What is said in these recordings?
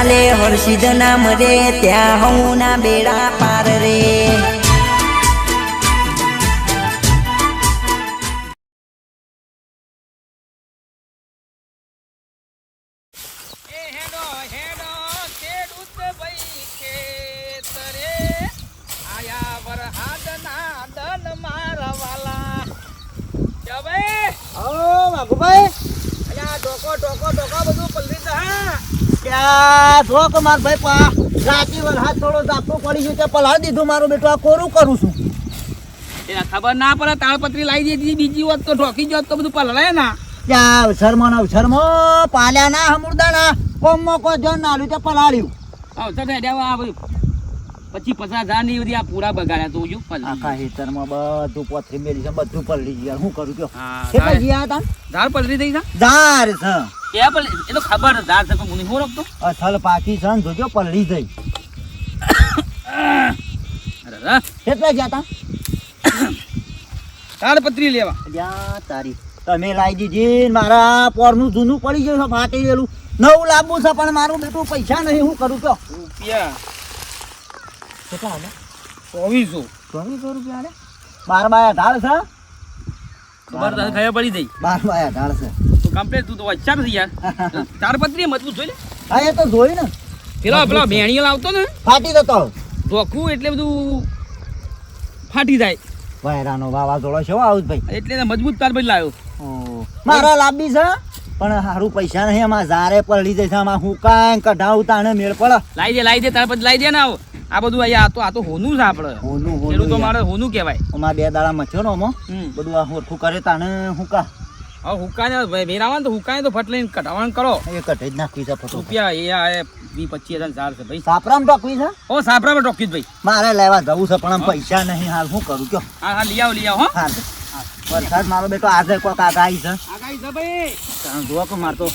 ચાલે હર્ષિદ નામ રે ત્યાં હું ના બેડા પાર રે. એ હેડો હેડો ખેડૂત ભાઈ ખેતરે. આયા વરહાદના દન મારા વાલા. ભાઈ ટોકો ડોકો ડોકો બધું પલરી જા ક્યાં જો કે માર ભાઈ પા રાતી વરસાદ થોડો ઝાપટો પડી ગયો તે પલાળી દીધું મારું બેટું આ કોરું કરું છું? એ ખબર ના પડે તાળપત્રી લાવી દીધી બીજી વાત તો ઢોકી જોત તો બધું પલળે ના. ત્યાં અવસરમાં ને અવસરમાં પાલ્યા ના હમુરદાના કોમો કોઈ જન નાલ્યું તે પલાળ્યું. અવસર હેડ્યા આ બધું. પછી પચાસ હજારની બધી આ પૂરા બગાડ્યા તું જો પલળી આખા હેતરમાં બધું પોથરી મેલી છે બધું પલળી ગયા શું કરું કયો? કેટલા ગયા હતા? ધાર પલરી થઈ ધાર છે. એ પલ એ તો ખબર ધાર છે હું નહીં રાખતો અસલ પાકી છે ને જોજો પલળી થઈ. કેટલા ગયા હતા? તાડપત્રી લેવા. અલ્યા તારી. તમે લાવી દીધી મારા પોરનું જૂનું પડી ગયું છે ફાટી ગયેલું નવું લાવવું છે પણ મારું બેટું પૈસા નહીં હું કરું કયો? રૂપિયા. કેટલા આને ચોવીસો. ચોવીસો રૂપિયા ને? બાર બાયા ઢાળ છે? ખબર તને ખબર પડી જઈ બાર બાયા ઢાળ છે. તું કમ્પ્લેટ તું તો વચ્ચા નથી યાર. તારપત્રી મજબૂત જોઈ લે. હા એ તો જોઈ ને. પેલા પેલા ભેણીઓ લાવતો ને ફાટી જતો. ધોખું એટલે બધું ફાટી જાય. વાયરાનો વાવાઝોડો છે આવું ભાઈ એટલે મજબૂત તાર પછી લાવ્યો મારા લાંબી છે? પણ સારું પૈસા નહીં એમાં ઝારે પડી છે આમાં હું કાંઈ કઢાવું તાને મેળ પડે. લાવી દે લાવી દે તારપત્રી લાવી દે ને આવો. આ બધું અહીંયા આ તો આ તો હોનું છે આપણે. હોનું હોનું તો મારે હોનું કહેવાય. આમાં બે દાડા મચ્યો નો આમાં હમ. બધું આ હોઠું કરે તાને હુકા. હવે હુકાને મેરાવા ને તો હુકાને તો ફટ લઈને કઢાવણ કરો. એ કઢે જ નાખવી છે ફટ રૂપિયા એ આ વી પચીસ હજાર ચાર છે ભાઈ. સાપરામ ટોકવી છે? ઓ સાપરામાં ટોકવી ભાઈ. મારે લેવા જવું છે પણ આમ પૈસા નહીં હાલ શું કરું કયો. હા હા લઈ આવો લઈ આવો હો. હા. વરસાદ મારો બેટો આજે કોક આગાહી છે. આગાઈ છે ભાઈ. જુઓ કો મારતો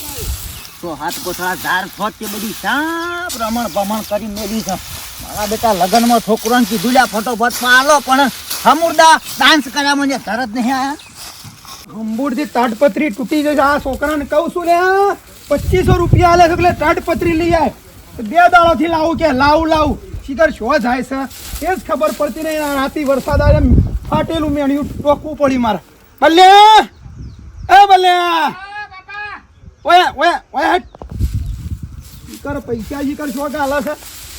તો હાથ કોથળા ધાર ફોટ કે બધી સાપ રમણ ભમણ કરી મેલી છે. મારા બેટા લગ્નમાં છોકરાને કીધું લ્યા ફટોફટ પાલો પણ સમુરદા ડાન્સ કર્યા મને તરત નહીં આયા. અંબુડથી તાડપત્રી તૂટી જશે આ છોકરાને કહું છું ને પચીસો રૂપિયા આલે છે એટલે તાડપત્રી લઈ આય. બે દાડાથી લાવું કે લાવું લાવું. શિખર શો જાય છે? એ જ ખબર પડતી નહીં. આ રાતી વરસાદ આવે ફાટેલું મેણ્યું ટોકવું પડી મારે. બલ્લે! એ બલ્લે! ઓય ઓય ઓય હટ. કર પૈસા જી કર શોટ હાલે છે?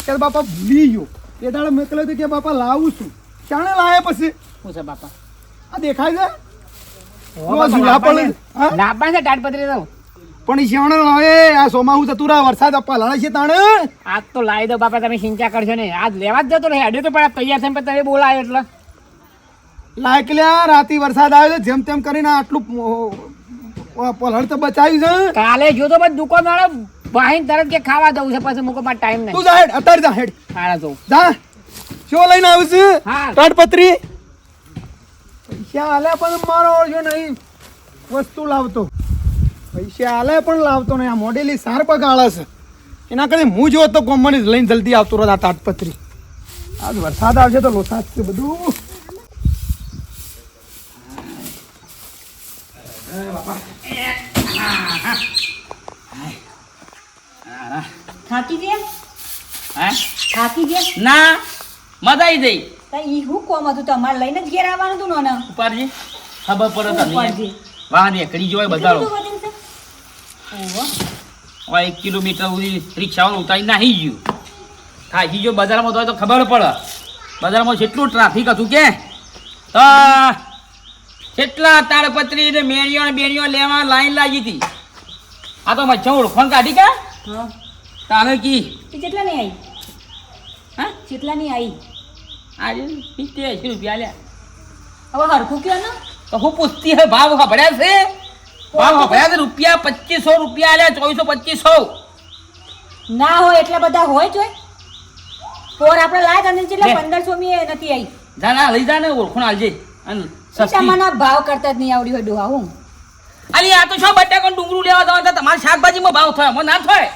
કે બાપા ભૂલી ગયો. એ દાડે મેકલે તો કે બાપા લાવું છું. ચાણે લાવે પછી? શું છે બાપા? આ દેખાય છે? પણ શિયાળો લાવે આ સોમાહુ જતું રહે વરસાદ લડે છે તાણે. આજ તો લાવી દો બાપા તમે સિંચા કરશો ને આજ લેવા જ જતો ને હેડ્યો તો પણ તૈયાર થઈને તમે બોલાયો એટલે. લાયક લ્યા રાતી વરસાદ આવ્યો છે જેમ તેમ કરીને આટલું પ- પલળ તો બચાવ્યું છે. કાલે જો તો બસ દુકાન વાળો વાહીન તરત કે ખાવા દઉં છે પછી મૂકો મારે ટાઈમ તું નહીં જા હેડ અત્યારે જા હેડ. સારા તો જા. શું લઈને આવ્યું છે. તાડપત્રી? પૈસા આલે પણ મારો જો નહીં. વસ્તુ લાવતો. પૈસા આલે પણ લાવતો નહીં. આ મોડેલી સાર બગાડે છે. એના કરતા હું જોતો તો ગમવાની લઈને જલ્દી આવતો રહ્યો આ તાડપત્રી. આજ વરસાદ આવશે તો લોસાદ છે બધું. થાકી ગયા? હે? થાકી ગયા? ના મજા આવી જઈ તો ઈ હું કોમ હતું? તમારે લઈને જ ઘેર આવવાનું હતું ને ઉપાડજી. ખબર પડે. તમને વાહ છે? ઓહો. હવે એક કિલોમીટર સુધી રિક્ષાવાળું ઉતારી નાહી ગયું. થાકી ગયો બજારમાં તો ખબર પડે. બજારમાં જેટલું ટ્રાફિક હતું કે તો કેટલા તાળપત્રી ને મેળીઓ ને બેણીઓ લેવા લાઈન લાગી હતી? આ તો મચ્છર ઓળખણ કાઢી કા? તાને કી? કેટલા નહીં આવી હા? કેટલાની આવી આજે સિત્તેર રૂપિયા લ્યા હવે હરખું કે ને તો હું પૂછતી હે ભાવ ખબર્યા છે? ભાવ ખબર્યા છે રૂપિયા પચીસો રૂપિયા આલ્યા ચોવીસો પચીસો. ના હોય એટલા બધા હોય જોઈ પોર આપણે લાયક અને કેટલા પંદરસો મી નથી આવી જા ના લઈ જા ને ઓળખણ અને સસ્તી. ભાવ કરતા જ નહીં આવડી હોય ડોહા હું. અલી આ તો છો બટાકા ડુંગરું લેવા જવા હતા તમારે શાકભાજીમાં ભાવ થાય. મને ના થાય.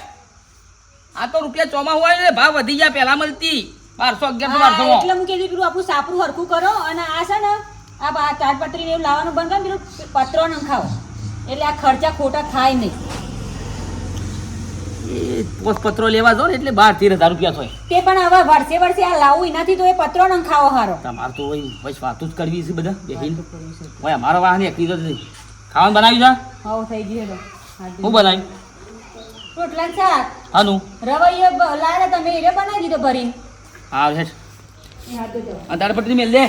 આ તો રૂપિયા ચોમા હોય ને ભાવ વધી ગયા પહેલા મળતી. બારસો અગિયારસો બારસો એટલે હું કીધું પેલું આપણું સાપરું હરખું કરો અને આ છે ને આ ચાટપત્રી ને એવું લાવવાનું બંધ કરો પેલું પત્રો ન ખાઓ એટલે આ ખર્ચા ખોટા થાય નહીં. એ પત્રો લેવા જો ને એટલે બાર તેર હજાર રૂપિયા થાય. તે પણ હવે વર્ષે વર્ષે આ લાવું એનાથી તો એ પત્રો ન ખાવો હારો. તમારે તો હોય પછી વાતો જ કરવી છે બધા બેહીન ભાઈ અમારો વાહન એકલી તો નથી. ખાવાનું બનાવ્યું છે? હા થઈ ગયું હું બનાવ્યું? રોટલા શાક. હાનું? રવૈયો લાયા તમે એને બનાવી દીધો ભરીને. હા હેઠ એ ધોજો. પટ્ટી મેલ દે.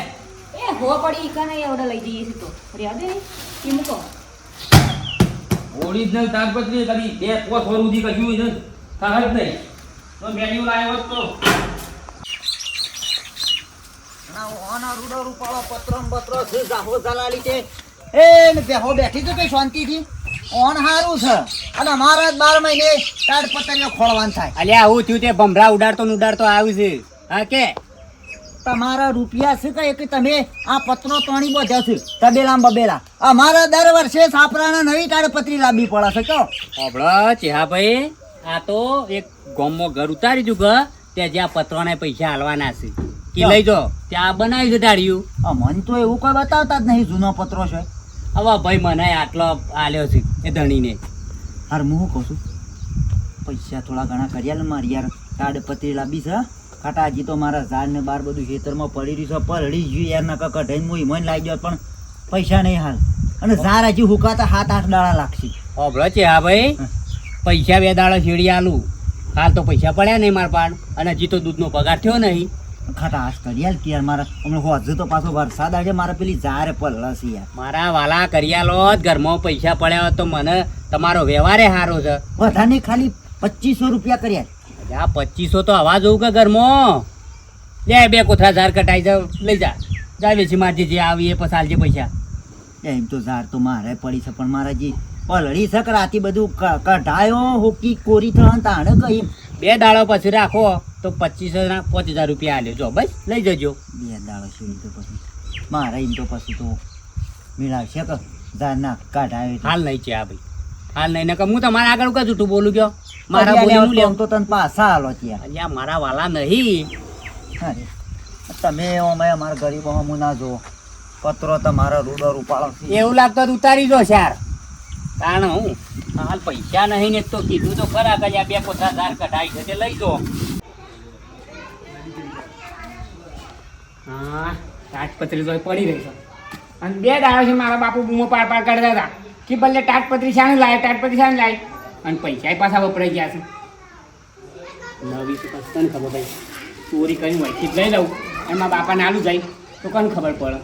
એ હો પડી ઈકા નહીં એવડે લઈ જઈએ તો. રે દે એ મૂકો. ઓરિજિનલ તાગપત્રી કદી બે પોસ વર સુધી કશું છે થાય જ નહીં. તો મેન્યુ લાવ્યો તો. રૂપાળો પત્રો ને છે જાહો જલાલી છે. એ ને બેહો બેઠી તો કઈ શાંતિથી. ઓન હારું છે. અને અમારા બાર મહિને તાડપત્રીઓ ખોળવાનું થાય. અલ્યા આવું થયું તે ભમરા ઉડાડતો ને ઉડાડતો આવ્યું છે. હા કે? તમારા રૂપિયા છે કે તમે આ પત્રો તણી બધ્યા છે? તબેલા બબેલા. અમારા દર વર્ષે સાપરાના નવી તાડપત્રી લાવવી પડે છે કહો. હોભળો ચેહાભાઈ આ તો એક ગોમમાં ઘર ઉતારી ઘર ત્યાં જ્યાં પત્રોને પૈસા હાલવાના છે. કે લઈ જો. ત્યાં બનાવી છે આ મન તો એવું કોઈ બતાવતા જ નહીં જૂનો પત્રો છે. હવે ભાઈ મને આટલો આલ્યો છે એ ધણીને. હાર હું શું કહું છું? પૈસા થોડા ઘણા કર્યા મારી યાર તાડપત્રી લાવી છે ખાટા હજી તો મારા ઝાડ ને બાર બધું ખેતરમાં પડી રહ્યું છે પલળી ગયું યાર નકા કઢાઈને હું ઈમન લાવી ગયો પણ પૈસા નહીં હાલ. અને ઝાડ હજી હુકાતા હાથ આઠ દાડા લાગશે. ઓબળો છે હા ભાઈ. પૈસા બે દાડા શેડી આલું. હાલ તો પૈસા પડ્યા નહીં મારા પાડ. અને હજી તો દૂધનો પગાર થયો નહીં. ખાતા હાથ કરી કે યાર મારા. હમણાં હોજે તો પાછો વરસાદ આવે મારે પેલી ઝારે પલળશે યાર. મારા વાલા કરિયાલો જ ઘરમાં પૈસા પડ્યા હોત તો મને તમારો વ્યવહારે સારો છે. બધાને ખાલી પચીસો રૂપિયા કર્યા આ પચીસો તો હવા જોઉં કે ઘરમાં. લે બે કોથળા ઝાર કટાઈ જાવ લઈ જા. જા વેચી મારજી જે આવી એ પછી આલજે પૈસા. એમ તો ઝાર તો મારે પડી છે પણ મારા જે પલળી છે રાતી બધું કઢાયો હોકી કોરી થવાનું તાણે કહી બે દાડો પછી રાખો તો પચીસો ના પાંચ હજાર રૂપિયા આલ્યો. જો બસ લઈ જજો. બે દાડો સુધી તો પછી? મારે એમ તો પછી તો મેળાવશે કે ઝાર ના કાઢાયો હાલ લઈ છે આ ભાઈ. હાલ નહીં નકર હું તમારા આગળ કા જૂઠું બોલું ગયો મારા બોલી લેવું તો તને પાછા હાલો ત્યાં. અહીંયા મારા વાલા નહીં. તમે અમે અમારા ગરીબો હું ના જો પત્રો તમારા રૂડર ઉપાડો એવું લાગતો ઉતારી દો સાર કારણ હું? હાલ પૈસા નહીં ને તો કીધું તો ખરા કે આ બે પોતા ધાર કઢાઈ છે તે લઈ જો. હા તાટપત્રી તો પડી રહી છે. અને બે દાડા છે મારા બાપુ બૂમો પાર પાર કરતા હતા. કે ભલે તાટપત્રી શાને લાય તાટપત્રી શાને લાય. અને પૈસા પાછા વપરાઈ ગયા છે. નવી તો તને ખબર ભાઈ ચોરી કરીને હોય લઈ લઉં. અને મારા બાપાને આલું જાય, તો કોને ખબર પડે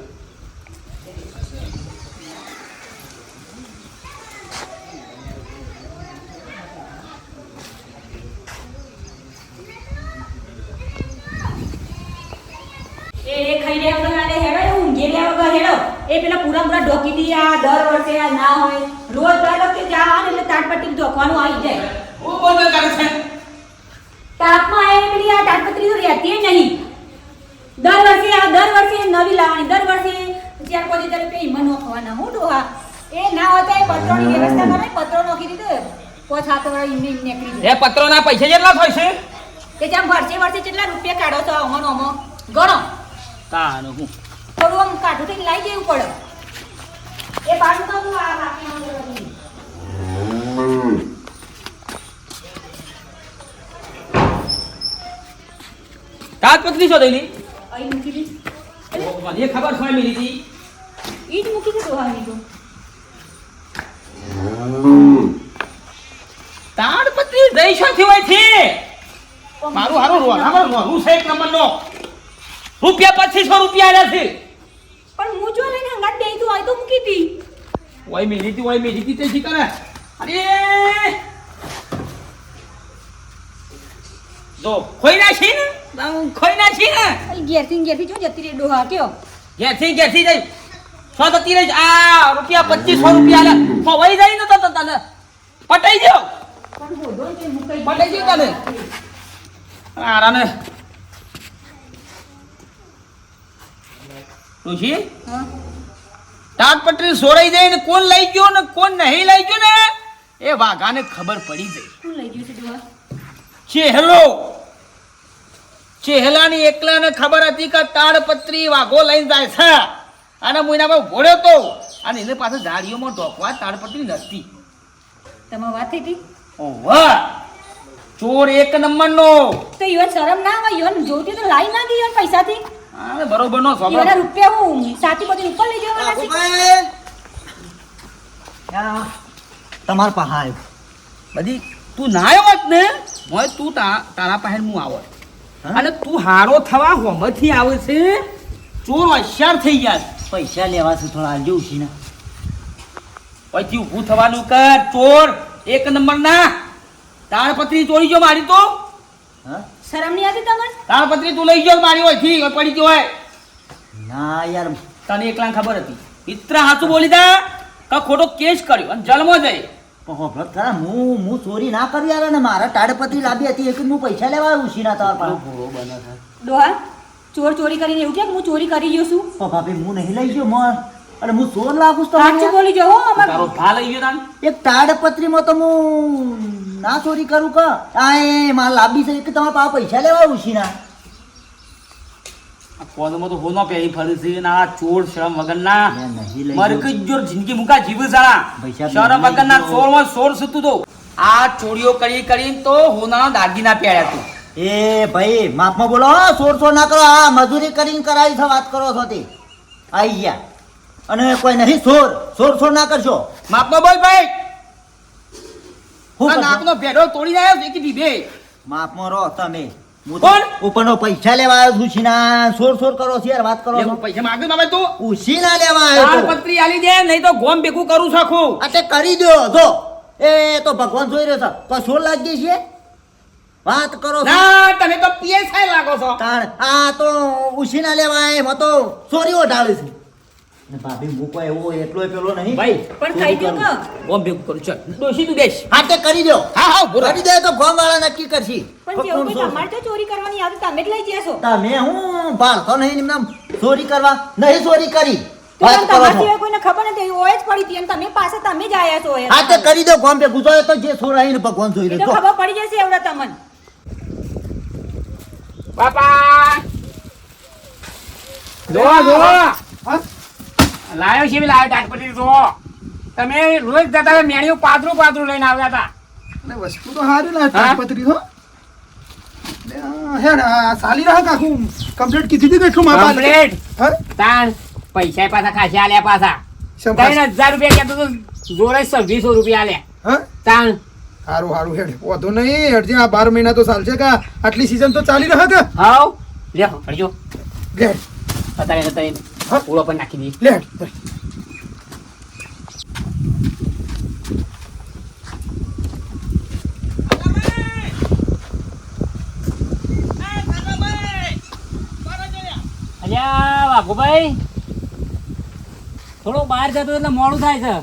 એ એ ખાઈ રહ્યા વગર આને હેડો એ ઊંઘી રહ્યા વગર હેડો એ પેલા પૂરા પૂરા ઢોકી આ દર વર્ષે આ ના હોય. રોજ દર વખતે જાવ એટલે તાટપટ્ટી ઢોકવાનું આવી જાય. ઓ બોલ કરે છે તાપમાં એ પેલી આ તાટપત્રી તો રહેતી નહીં. દર વર્ષે આ દર વર્ષે નવી લાવવાની દર વર્ષે જ્યાં કોઈ ત્યારે પેલી મનો ખવાના. હું ડોહા? એ ના હોય તો એ પત્રોની વ્યવસ્થા કરે પત્રો નોખી દીધો પોછા તો એમ નીકળી જાય એ પત્રોના પૈસા કેટલા થાય છે? કે જેમ વર્ષે વર્ષે કેટલા રૂપિયા કાઢો છો અમો અમો ગણો. તાનું હું. થોડું આમ કાઢું થઈને લાવી દેવું પડે. એ બાજુ તો હું આ રાખી આવું તાજપત્રી શું થયેલી અહીં મૂકી દીધી મને ખબર છે મિલી હતી ઈ જ મૂકી દીધું હા તો તાડપત્રી દઈ શું થયું છે મારું હારું રોનામાં રોનું છે એક નંબરનો રૂપિયા પચીસો રૂપિયા આલ્યા છે પણ હું જો લઈને હંગાત દઈ તો હોય તો મૂકી દી. ઓય મિલી હતી ઓય મિલી હતી તે શી કરે. અરે! જો ખોઈ નાખી ને? આમ ખોઈ છે ને? ઘેરથી ને ઘેરથી જો જતી રહી ડોહા કયો? ઘેરથી ઘેરથી જઈ. સો જતી રહી આ રૂપિયા પચીસો રૂપિયા આલ્યા ખોવાઈ જાય ને તો તો તને પટાઈ ગયો પણ હોદો ને તે મુકાઈ પટાઈ ગયો તને. આરાને. ઋષિ હા. તાટપત્રી સોરાઈ જાય ને કોણ લઈ ગયો ને કોણ નહીં લઈ ગયો ને એ વાઘાને ખબર પડી ગઈ. શું લઈ ગયું છે જોવા ચેહલો. ચેહલાની એકલાને ખબર હતી કે તાડપત્રી વાઘો લઈને જાય છે. અને મુઈનામાં ઘોડ્યો તો. અને એને પાછળ ઝાડીઓમાં ઢોકવા તાડપત્રી નથી. તમારી વાત થઈ હતી ઓહ ચોર એક નંબરનો. તો યો શરમ ના આવે યો જોતી તો લાઈ ના ગઈ પૈસા પૈસાથી. હા બરોબર નો સ્વભાવ. રૂપિયા હું સાચી બધી ઉપર લઈ જવાના છે બાપુભાઈ! યા, તમાર પાસે આવ્યો. બધી તું ના આવ્યો જ ને મોય તું તારા પાસે હું આવો. અને તું હારો થવા હોમથી આવે છે ચોર હોશિયાર થઈ ગયા પૈસા લેવા છે થોડા આલજો ઉછીના. પછી ઊભું થવાનું કર ચોર એક નંબર ના. તાળપત્રી ચોરી જો મારી તો? શરમ નહીં આવતી તમને? તાળપત્રી તું લઈ ગયો મારી હોયથી પડી ગયો હોય. ના યાર. તને એકલા ખબર હતી. મિત્ર હાથું બોલી દા કે ખોટો કેસ કર્યો? અને જલમો જઈ. પણ ખરા, હું હું ચોરી ના કરી આવે ને મારા તાડપત્રી લાવી હતી એક હું પૈસા લેવા આવ્યો ઉછીના તમારા પાસે. ડોહા ચોર ચોરી કરીને એવું કે હું ચોરી કરી ગયો છું. પણ ભાભી હું નહીં લઈ ગયો મોં. અને હું ચોર લાગુ છું સાચું બોલી જો હો અમાર. તારો ભા લઈ ગયો તાન એક તાડપત્રીમાં તો હું ના ચોરી કરું ક. આ એ મારે લાંબી છે કે તમારા પાસે પૈસા લેવા આવ્યું છું આ કોદમાં તો હોનો પહેરી ફરે છે ને ચોર શરમ વગરના મેં નહીં લઈ મરક ગયો. જોર જિંદગી મુકા જીવ સારા શરમ વગરના. સોળમાં સોળ સુતું તો. આ ચોરીઓ કરી કરીને તો હોના દાગીના પહેર્યા તું. એ ભાઈ માફમાં બોલો સોર સોર ના કરો આ મજૂરી કરીને કરાવી છે વાત કરો છો તે. આઈ ગયા. અને કોઈ નહીં સોર સોર સોર ના કરશો. માપનો બોલ ભાઈ. હું? નાકનો ભેડો તોડી આવ્યો છે કે દીધે માફમાં રહો તમે. કોણ? ઉપરનો પૈસા લેવા આવ્યો છું છીના સોર સોર કરો છે યાર વાત કરો છો. પૈસા માંગ્યો બાબા તું? ઉછી ના લેવા આવ્યો તો. તાળપત્રી આલી દે નહીં તો ગોમ ભેગું કરું છું આખું કરી દો જો. એ તો ભગવાન જોઈ રહ્યો છે. તો સોર લાગી છે? વાત કરો ના તમે તો પીએસઆઈ લાગો છો. તાણ આ તો ઉછી ના લેવા આવ્યો તો ચોરીઓ ઢાળે છે. ભાભી મૂકો એવો એટલો પેલો નહીં. ભાઈ પણ ભેગું કરું ચાલ. ડોશી તું બેસ. હા તે કરી દો. હા હા કરી દે તો ગામ વાળા નક્કી કરશી. પણ જેવું કે તમારે તો ચોરી કરવાની આવે તમે જ લઈ જશો તમે હું ભાળતો નહીં એમને ચોરી કરવા નહીં ચોરી કરી. તો વાત પણ કરો તમારા છો. સિવાય કોઈને ખબર નથી ઓય જ પડી હતી અને તમે પાસે તમે જ આયા છો ઓય. હા તે કરી દો ગામ ભેગું. તો એ તો ભગવાન જોઈ રહ્યો ખબર પડી જશે એવડા તમને. બાપા? લાયો છે લાયો ટાટપટી જો તમે રોજ જતા મેણિયું પાતળું પાતળું લઈને આવ્યા હતા. અને વસ્તુ તો સારી લાગે ટાટપટી તો. હેડ સાલી રહે કાકું કમ્પ્લીટ કીધી હતી કે મારા કમ્પ્લીટ તાણ પૈસા પાછા ખાસી આલ્યા પાછા. ત્રણ હજાર રૂપિયા કહેતો તો જોડે છવ્વીસો રૂપિયા આલ્યા. હા? તાણ. સારું સારું હેડ વધુ નહીં. હેડજે આ બાર મહિના તો ચાલશે કે? આટલી સીઝન તો ચાલી રહે કે? હાવ લે હડજો લે. અત્યારે અત્યારે? પૂળો પણ નાખી દઈએ લે અલ્યા વાઘુભાઈ. થોડું બહાર જતો એટલે મોડું થાય છે.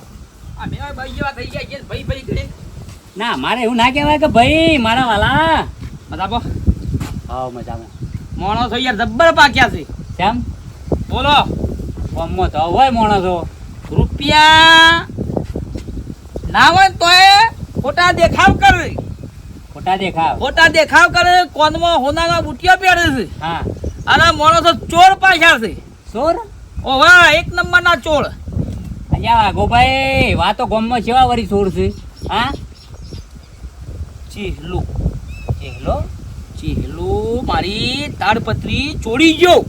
આ બે ભાઈ જેવા થઈ ગયા ભાઈ ભાઈ કરીને ના મારે એવું ના કહેવાય કે ભાઈ મારા વાલા. બતાવો હા મજામાં. મોણો થઈ યાર જબ્બર પાક્યા છે. કેમ? બોલો. ગામમાં તો હોય માણસો. રૂપિયા ના હોય તોય ખોટા દેખાવ કરે. ખોટા દેખાવ? ખોટા દેખાવ કરે કોનમાં હોનાના બુટિયા પહેરે છે. હા. અને માણસો ચોર પાછા છે. સોર ઓ વાહ એક નંબરના ચોર. અલ્યા ગોભાઈ વાતો ગામમાં છેવા વરી છોડ છે? હા? ચીહલું. ચીહલો? ચીહલું મારી તાડપત્રી ચોરી ગયો.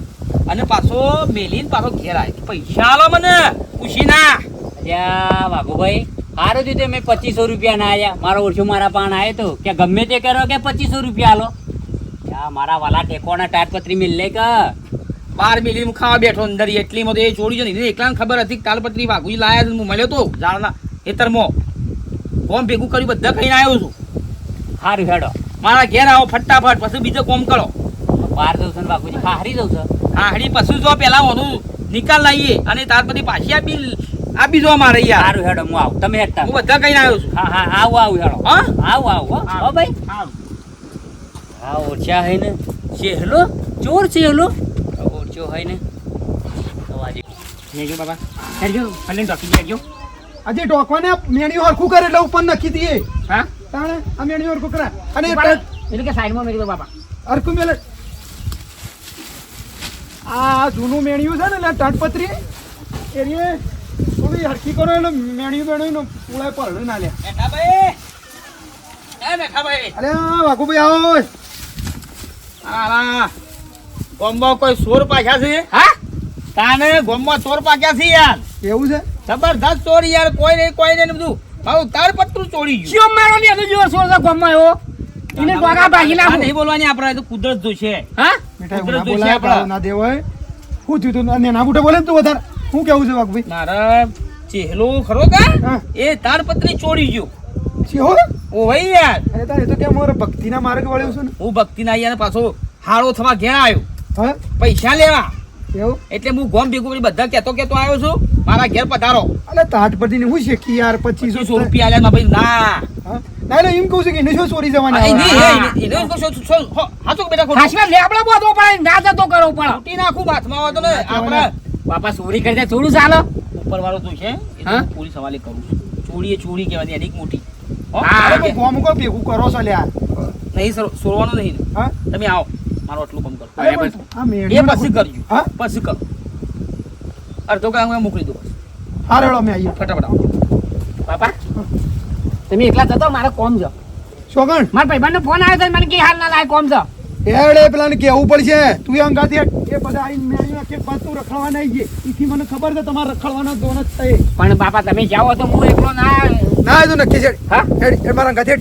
અને પાછો મેલીને પાછો ઘેર આવ્યો પૈસા આલો મને ખુશીના અલ્યા વાઘુભાઈ સારું થયું મેં પચીસો રૂપિયા ના આયા. મારો ઓછું મારા પાન આવે તો. કે ગમે તે કરો કે પચીસો રૂપિયા આલો. યા મારા વાલા ટેકોના તાટપત્રી મિલ લે કે. બાર મિલી ખાવા બેઠો અંદર એટલી તો એ છોડી છે ને એકલાને ખબર હતી તાલપત્રી વાઘુજી લાયા હું મળ્યો તો ઝાડના ખેતરમાં. કોમ ભેગું કર્યું બધા કહીને આવ્યો છું. સારું હેડો. મારા ઘેર આવો ફટાફટ પછી બીજો કોમ કરો. બહાર જવું છે ને બાપુજી હારી જવું છે. હા હડી પછી જો પેલા ઓનું નિકાલ લાવીએ અને ત્યાર પછી પાછી આપી આપી જો મારે યાર. સારું હેડો હું આવું. તમે હેડતા. હું બધા કહીને આવ્યો છું. હા હા આવું આવું હેડો. હા? આવું આવું હો. હો. ભાઈ. હા. ઓછા હે ને. ચેહલો? ચોર ચેહલો? ઓછો હોય ને. લેજો બાબા હેડજો ભલે ડોકી લેજો આજે ડોકવાને મેણી હરખું કરે એટલે ઉપર નખી દઈએ. હા? તાણે આ મેણી હરખું કરા અને એટલે કે સાઈડમાં મેળી દો બાબા હરખું મેલે આ જૂનું મેણ્યું છે ને એટલે તાડપત્રી એરીએ થોડી હરખી કરો એટલે મેણ્યું બેણિયું પૂળાય પરણે ના લે. અરે વાઘુભાઈ આવો આલા ગોમમાં કોઈ સોર પાછા છે? હા? તાને ગોમમાં ચોર પાક્યા છે યાર? એવું છે? જબરદસ્ત ચોરી યાર કોઈ નહીં કોઈ નહીં ને બધું. હવે તાર પત્રું ચોરી ગયું. શું મેળો ની હજુ જોર સોર ગોમમાં એવો. એને ગોગા ભાગી આ નહીં બોલવાની આપણે તો કુદરત જોશે. હા? મીઠાઈ ના બોલાય ગાળો ના દેવાય. શું થયું તું અને ના બુટે બોલે તું વધારે. શું કેવું છે વાઘુભાઈ મારા ચહેલો ખરો કા. એ તારપત્રી ચોરી ગયો. ઓ ભાઈ યાર. અરે તાર એ તો કેમ મારે ભક્તિના માર્ગ વળ્યો છું ને? હું ભક્તિના યાર પાછો હાળો થવા ઘેર આવ્યો. પૈસા લેવા. એવું? એટલે હું ગોમ ભેગું કરી બધા કેતો કેતો આવ્યો છું? મારા ઘેર પધારો. અલે તાટ પરથી ને હું શીખી યાર? પચીસો પચીસો રૂપિયા આલ્યા ભાઈ ના. હા? ના એમ કહું છું કે ચોરી જવાના આ એની- એને કહું છું, છો- હો, હાચું બેટા ખોટું? ખાસમાં લેબડો બધો પડે ના જતો કરો પડે તૂટી નાખું બાથમાં આવે તો ને આપણે બાપા ચોરી કરી દે થોડું ચાલો. ઉપરવાળો તું છે તો પૂરી સવાલે કરું છું. ચોરી એ ચોરી કહેવાની એની મોટી. હો? કે- ગોમ ભેગું કરો છો લ્યા. નહીં સર સોરવાનું નહીં. હા? તમે આવો. મારું આટલું કામ કરો. આ મેળીઓ એ પછી કરજો. હા? પછી કરો. અડધો કામ હું મોકલી દઉં હા રેડો અમે આવીએ. ફટાફટ આવો. બાપા તમે એકલા જતો મારે કોમ છે. શોગણ મારા ભાઈબંધનો ફોન આવ્યો તો મને કે હાલ ના લાય કોમ છે. એડે પેલાને કેવું પડશે. તું એમ હટ. એ બધા આવીને મેં અહીંયા કે પાછું રખડવા નહીં ગઈ. એથી મને ખબર છે તમારે રખડવાના દોન જ થાય પણ બાપા તમે જાઓ તો હું એકલો ના ના એ તો નક્કી છે. હા? હેડ હેડ મારા અંગાથી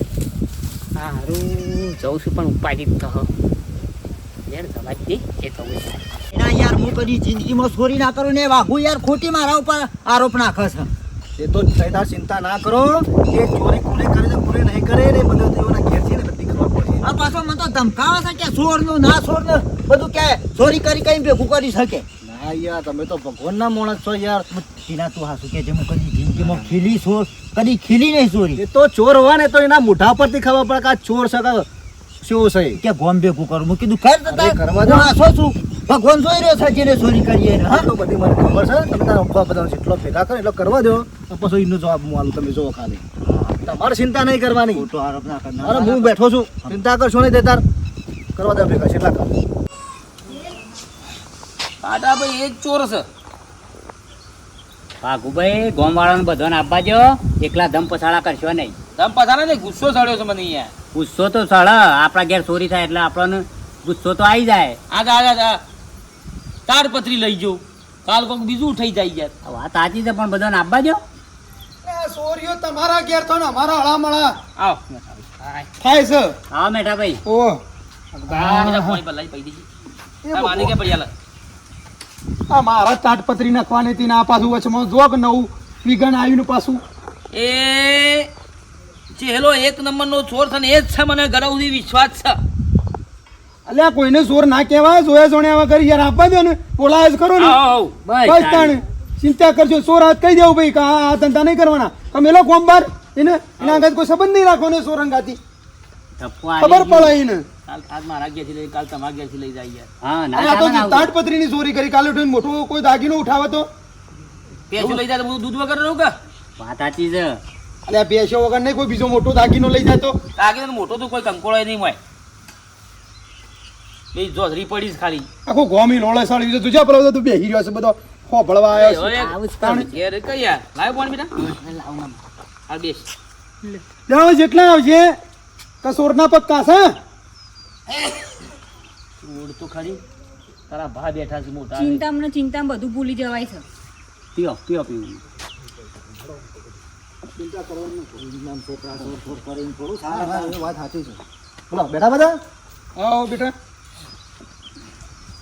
હા સારું જઉં છું પણ ઉપાધિ તો હ. યાર દવા જ એ તો હું એના યાર હું કદી જિંદગીમાં ચોરી ના કરું ને વાઘુ યાર ખોટી મારા ઉપર આરોપ નાખે છે. એ તો સૈદા ચિંતા ના કરો. એ ચોરી કોને કરે છે કોને નહીં કરે ને બધું તો એના ઘેર છે ને બધી ખબર પડે આ પાછો મને તો ધમકાવે છે કે ચોરનું ના ચોરનું બધું કે ચોરી કરી કઈ ભેગું કરી શકે? ના યાર તમે તો ભગવાનના માણસ છો યાર. ટીના તું હાસુ કે જે હું કદી જિંદગીમાં ખીલી ચોર કદી ખીલી નહીં ચોરી. એ તો ચોર હોય ને તો એના મોઢા પરથી ખબર પડે કે આ ચોર છે કે શું છે? કે ગોમ ભેગું કરું. હું કીધું કર દતા કરવા હું દો. આસો છું ભગવાન જોઈ રહ્યો છે જેને ચોરી કરીએ હા? તો બધી મને ખબર છે. તમે તારા અફવા બધા જેટલો ભેગા કરે એટલો કરવા દો. તો પછી એનો જવાબ હું આલું. તમે જોવો ખાલી. તમારે ચિંતા નહીં કરવાની. ખોટો આરોપ ના કરનાર. અરે હું બેઠો છું. ચિંતા કરશો નહીં દેતાર કરવા દો ભેગા એટલા કર. આટા ભાઈ એક ચોર છે. ભાગુભાઈ ગોમવાળાને બધાને આપવા જો એકલા ધમ પછાડા કરશો નહીં. ધમ પછાડા નહીં ગુસ્સો ચડ્યો છે મને અહીંયા. ગુસ્સો તો સળ આપણા ઘેર ચોરી થાય એટલે આપણને ગુસ્સો તો આવી જાય. આગા આગા તાડપત્રી લઈ જો કાલ કોઈક બીજું ઉઠાઈ જાય યાર. વાત સાચી છે પણ બધાને આપવા જો એ સોરીઓ તમારા ઘેર તો ને અમારા હળામળા. આવ. થાય છે. હા મેઠા ભાઈ. ઓ મારા તાટપત્રી નાખવાની હતી ને આ પાછું વચમાં જોક નવું વિઘન આવ્યું પાછું. એ ચહેલો એક નંબરનો ચોર છે ને એ જ છે મને ઘરે સુધી વિશ્વાસ છે. અલ્યા કોઈને ચોર ના કહેવાય જોયા જોણ્યા વગર યાર આપવા દો ને બોલાય જ કરો ને. બસ તાણે. ચિંતા કરજો ચોર હાથ કહી દેવું ભાઈ કે આ ધંધા નહીં કરવાના. તમે લો કોમ બાર એને એના આગળ કોઈ સંબંધ નહીં રાખવાનો ચોર અંગાથી ખબર પડે એને કાલ આજ મારા લઈ કાલ તમારા લઈ જાય યાર. હા ના તો ચાલે. તાટપત્રીની ચોરી કરી કાલે ઉઠીને મોટો કોઈ દાગીનો ઉઠાવે તો? પેસું લઈ જાય તો દૂધ વગર રહું કે? વાત સાચી છે. અલ્યા બેસ્યો વગર નહીં કોઈ બીજો મોટો દાગીનો લઈ જતો દાગીનો મોટો તો કોઈ કંકોળો નહીં હોય. બે જોધરી પડી છે ખાલી. આખો ગોમી લોળે સાળી છે તુજા પેલો તું બેહી રહ્યો છે બધો હોભળવા આવ્યો છે. આવું. યાર કયા લાવ પણ બેટા. લાવ ના. આ બેસ. જાણો જેટલા આવશે કસોરના પક્કા છે કાસા તો ખરી. તારા ભા બેઠા છે મોટા ચિંતા મને ચિંતા બધું ભૂલી જવાય છે. પીઓ પીઓ પીવું હા. હા એ વાત સાચી છે. બોલો બેઠા બધા? આવો બેટા.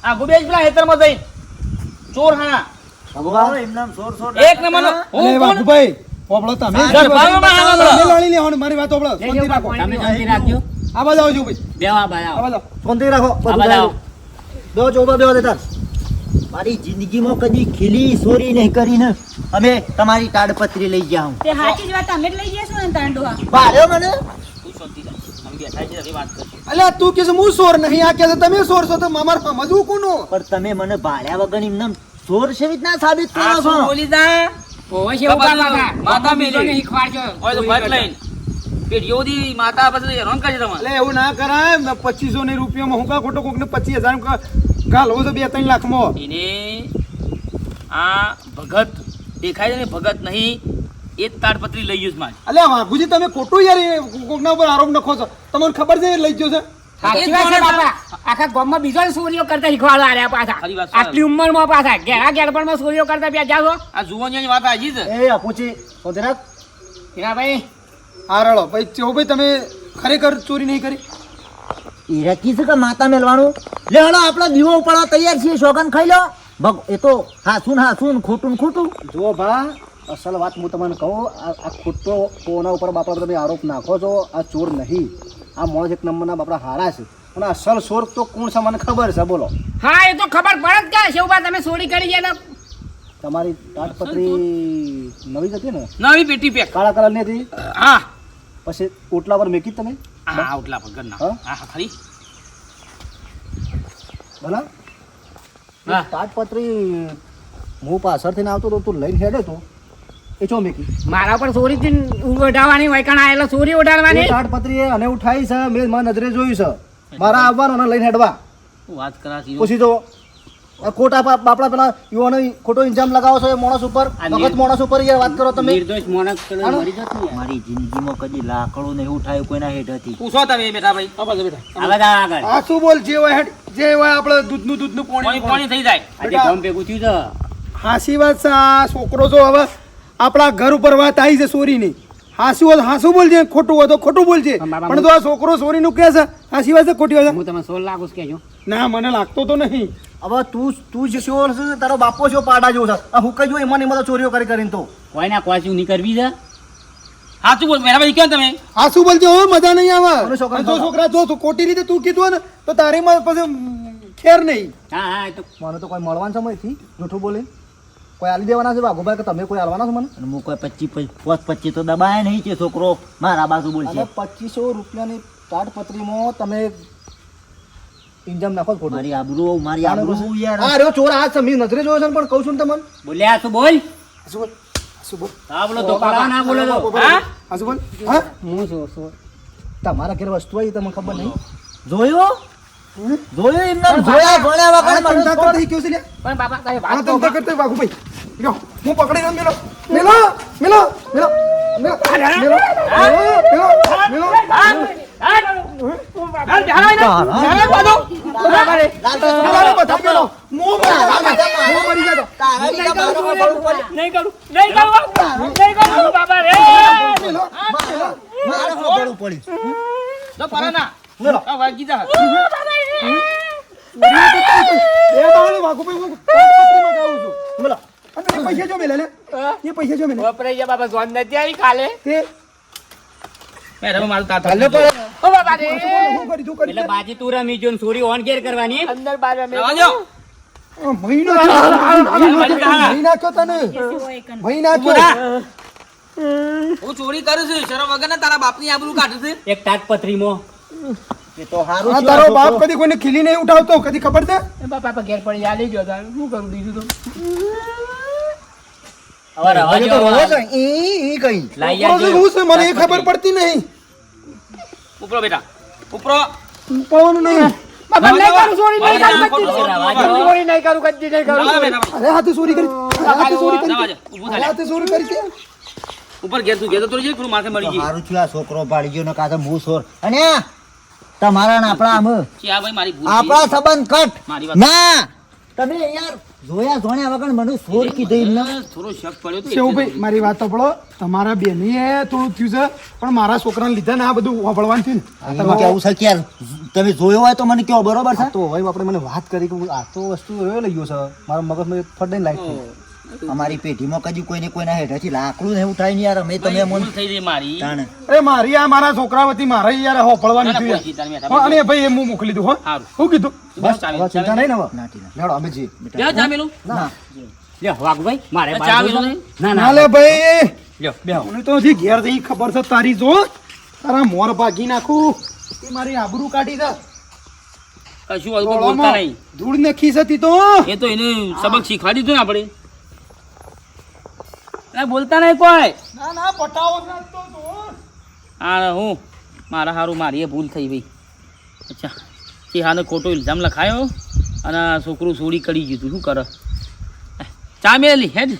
આ ગુબેજ પેલા હેતરમાં જઈ. ચોર હા એક નંબરનો. હું કોણ? વાઘુભાઈ હોભળો તમે. ગરબામાં હાલો બોલો. તમે લડી લેવાનું મારી વાત હોભળો. શાંતિ રાખો. તમે શાંતિ રાખજો. આ બાજુ આવજો ભાઈ બેવા બાય. આ બાજુ શાંતિ રાખો. આ બધું બધા ચોબા બેહો દેતાર મારી જિંદગીમાં કદી ખીલી સોરી નહીં કરીને અમે તમારી તાડપત્રી લઈ ગયા હું. તે સાચી જ વાત અમે જ લઈ ગયા છો ને તાંડવા ડોહા? મને. તું શાંતિ અમે બેઠા છીએ હવે વાત કરીશું. અલ્યા તું કે હું સોર નહીં. આ કે તમે સોર છો તો અમારે સમજવું કોનું? પણ તમે મને ભાડ્યા વગર એમને ચોર છે રીતના સાબિત કરો છો? બોલી છે ઊભા બાબા, બાબા. માતા. તો ભટ લઈને. પેઢીઓ પછી હેરાન કરી તમે. એટલે એવું ના કરાય. પચીસો ની રૂપિયામાં હું કા ખોટો કોક ને પચીસ હજાર ગાલવો તો બે ત્રણ લાખમાં એને આ ભગત દેખાય છે ને ભગત નહીં એ જ તાડપત્રી લઈ ગયું મારે. અલ્યા વાઘુજી તમે ખોટું યાર કોકના ઉપર આરોપ નખો છો. તમને ખબર છે લઈ ગયો છે? સાચી વાત છે બાપા. આખા ગામમાં બીજો ચોરીઓ કરતા શીખવાડો આર્યા પાછા. આટલી ઉંમરમાં પાછા ઘેરા ઘેરપણમાં ચોરીઓ કરતા બે જાઓ આ વાત છે. એ હીરાભાઈ. હા રડો. ભાઈ ચૌભાઈ તમે ખરેખર ચોરી નહીં કરી? એ છે કે માતા મેલવાનું? લે હળો આપણે દીવો ઉપાડવા તૈયાર છીએ શોગન ખાઈ લો. ભગ એ તો હાસુન હાસુન ખોટું ખોટું. જો ભા અસલ વાત હું તમને કહું આ આ ખોટો કોના ઉપર બાપા તમે આરોપ નાખો છો આ ચોર નહીં. આ મોજ એક નંબરના બાપડા હારા છે. અને અસલ ચોર તો કોણ છે મને ખબર છે બોલો. હા એ તો ખબર પડે જ કે શિવબા તમે ચોરી કરી ગયા તમારી તાટપત્રી નવી જ હતી ને? નવી પેટી પેક. કાળા કલરની હતી? હા. પછી ઓટલા પર મેકી તમે? હા આઉટલા પર ઘરના. હા? ખરી ભલા? હા. તાટપત્રી હું પાછળથી આવતો તો તું લઈને હેડે તો. એ ચો મેકી. મારા પર ચોરી થી ઉઠાવવાની વૈકણ આયેલો ચોરી ઉડાડવાની. તાટપત્રી અને ઉઠાઈ છે મેં મારા નજરે જોયું છે. મારા આવવાનો લઈને હેડવા. વાત કરા પૂછી જો ખોટા બાપડા પેલા યુવાનો ખોટો ઇન્જામ લગાવો છો એ માણસ ઉપર? આ માણસ ઉપર યાર વાત કરો તમે. નિર્દોષ માણસ મરી જતું મારી જિંદગીમાં કદી લાકડું એવું થાય કોઈના હેઠળથી પૂછો તમે બેટા ભાઈ. આ બેટા. આગળ જાઓ આગળ. આ શું બોલ જે હોય જે હોય આપણે દૂધનું દૂધનું પાણી પાણી પાણી થઈ જાય. આજે ગામ ભેગું થયું છે. હાસી વાત છે આ છોકરો જો હવે આપણા ઘર ઉપર વાત આવી છે ચોરીની હાસી હોય હાસુ બોલજે ખોટું હોય તો ખોટું બોલજે. પણ તો આ છોકરો ચોરીનું કહે છે હાસી વાત છે ખોટી વાત હું તમે સોળ લાખ કે ના મને લાગતો તો નહીં. હવે તું તું જ છે તારો બાપો છો પાડા જેવો છે. આ હુકાઈ જો એમાં ને એમાં તો ચોરીઓ કરી કરીને તો. કોઈ ના કોઈ શું નહીં કરવી છે? હા બોલ મેરા ભાઈ ક્યાં તમે? હાસું બોલજો હો મજા નહીં આવે. છોકરા જો છોકરા. જો તું ખોટી રીતે તું કીધું ને તો તારી માં પછી ખેર નહીં. હા હા એ તો મને તો કોઈ મળવાનું સમયથી જૂઠું બોલે. કોઈ આલી દેવાના છે બાગુભાઈ કે તમે કોઈ આલવાના છો મને? હું કોઈ પચીસ પોચ પચીસ તો દબાય નહીં છે છોકરો. મારા બાજુ બોલશે. પચીસો રૂપિયાની તાડપત્રીમાં તમે ઇન્જામ નાખો ખોટું. મારી આબરૂ મારી આબરૂ શું યાર. આ રહ્યો ચોર આ સમી મેં નજરે જોયો છે પણ કહું છું તમને. બોલ્યા તું બોલ. શું બોલ શું બોલ. હા બોલો તો પાડવા ના બોલો તો. હા? શું બોલ. હા? હું શું શું તમારા ઘેર વસ્તુ આવી તમને ખબર નહીં? જોયો? જોયો એમને? જોયા આ વગર મને તો થઈ ગયું છે પણ બાપા કઈ વાત તો કરતો કરતા ભાઈ. લ્યો, હું પકડી લઉં મેલો. મેલો મેલો મેલો મેલો મેલો મેલો મેલો મેલો. પૈસા જો મેલે પૈસા જો મેલે વપરાઈ ગયા બાબા જોન નથી આવી કાલે? કોઈને ખીલી નહીં ઉઠાવતો કદી ખબર છે? ઘેર પડી આ લઈ ગયો શું કરું બીજું તો? હવે રવા જો છે છે મને ખબર પડતી નહીં. ઉપરો બેટા. ઉપરો. ઉપરવાનું નહીં. છું. આ છોકરો પાડી ગયો ને હું સોર. અને તમારા આપણા આપણા સંબંધ કટ. ના તમે યાર જોયા જોણ્યા વગર મને સોર કીધી એમને. થોડો શક પડ્યો તો ભાઈ મારી વાત સાંભળો તમારા બેનીએ થોડું થયું છે પણ મારા છોકરાને લીધે ને આ બધું વાપરવાનું થયું ને. તમે કેવું છે કે તમે જોયો હોય તો મને કહો બરોબર છે? તો હોય આપણે મને વાત કરી કે આ તો વસ્તુ રહ્યો લઈ ગયો છે. મારા મગજમાં ફટ લાઈટ થઈ અમારી પેઢીમાં કદી કોઈને કોઈના હેઠેથી લાકડું એવું થાય નહીં યાર. અમે તમે મન થઈ રહી મારી? તાણે. અરે મારી આ મારા છોકરા વતી મારે યાર હો પડવાની. હા, અને ભાઈ એ હું મોકલી દઉં હો. હું કીધું બસ ચિંતા નહીં ને હવે. નાટી ના લડો અમે જી જા, જા મેલું. ના. લ્યો વાઘભાઈ મારે ના ના. લે ભાઈ. લ્યો બે હું તો જી ઘેર જઈ ખબર છે તારી જો. તારા મોર ભાગી નાખું. એ મારી આબરૂ કાઢી દે કશું બોલતા નહીં. ધૂળ નખી હતી તો. એ તો એને સબક શીખવાડી દીધું ને આપણે. એટલે બોલતા નહીં કોઈ. ના ના પટાવો હા હું મારા હારું મારી એ ભૂલ થઈ ગઈ. અચ્છા એ હાને ખોટો ઇલ્ઝામ લખાયો અને છોકરું સોડી કરી ગયું તું શું કરે? ચા મેલી હેડ.